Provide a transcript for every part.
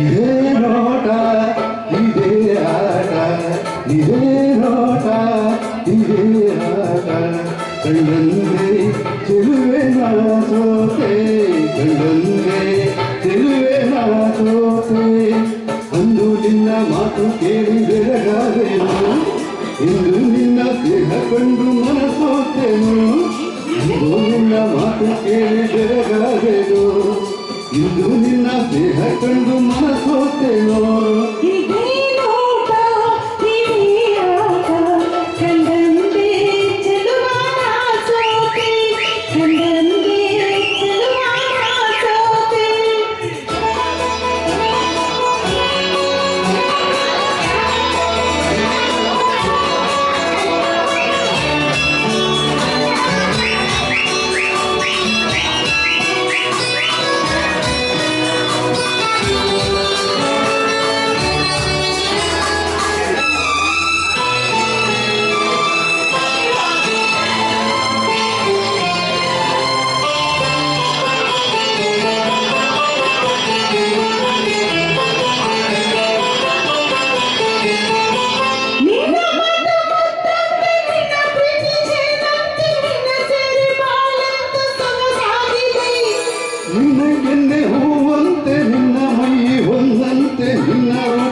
ఇదే నోట ఇదే ఆట ఇదే నోట ఇదే ఆట కండందే చెరువే నలసోతే కండందే చెరువే నలసోతే ಅಂದು ನಿನ್ನ ಮಾತು ಕೇಳಿ ಬೆಳಗಾದೆನು ಇಂದು ನಿನ್ನ ದೇಹ ಕಂಡು ಮನಸೋತೆನು ನಿನ್ನ ಮಾತು ಕೇಳಿ ಬೆಳಗಾದ ಇಂದು ನಿನ್ನ ಸ್ನೇಹ ಕಂಡು ಮನಸ್ಸು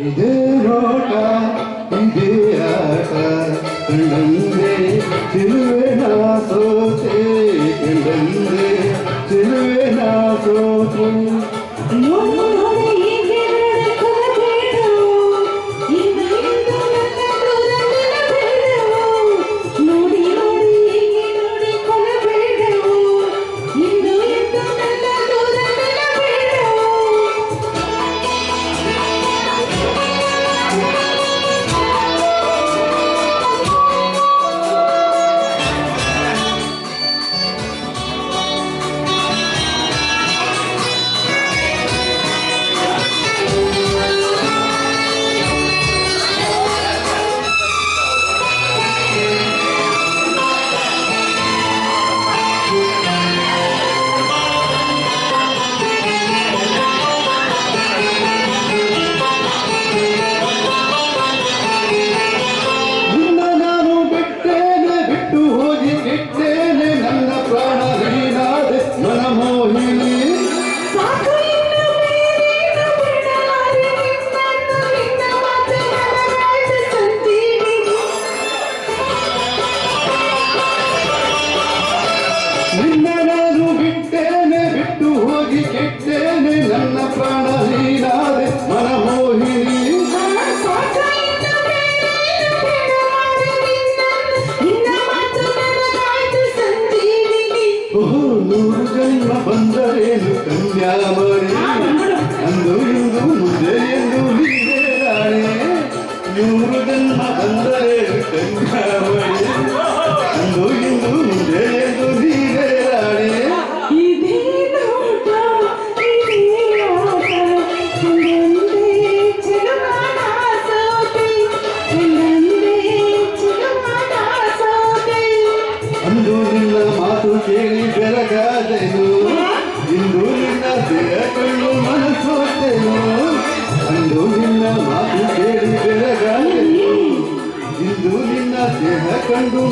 இது ரோட்டா இது ஆட்டா கண்ணந்தே சிலுவேனா சோத்தே கண்ணந்தே சிலுவேனா சோத்தே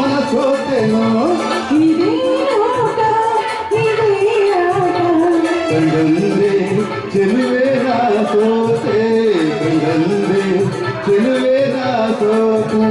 మన కోటలో కండందే చెలువే నా కోటే కండందే చెలువే నా కోటే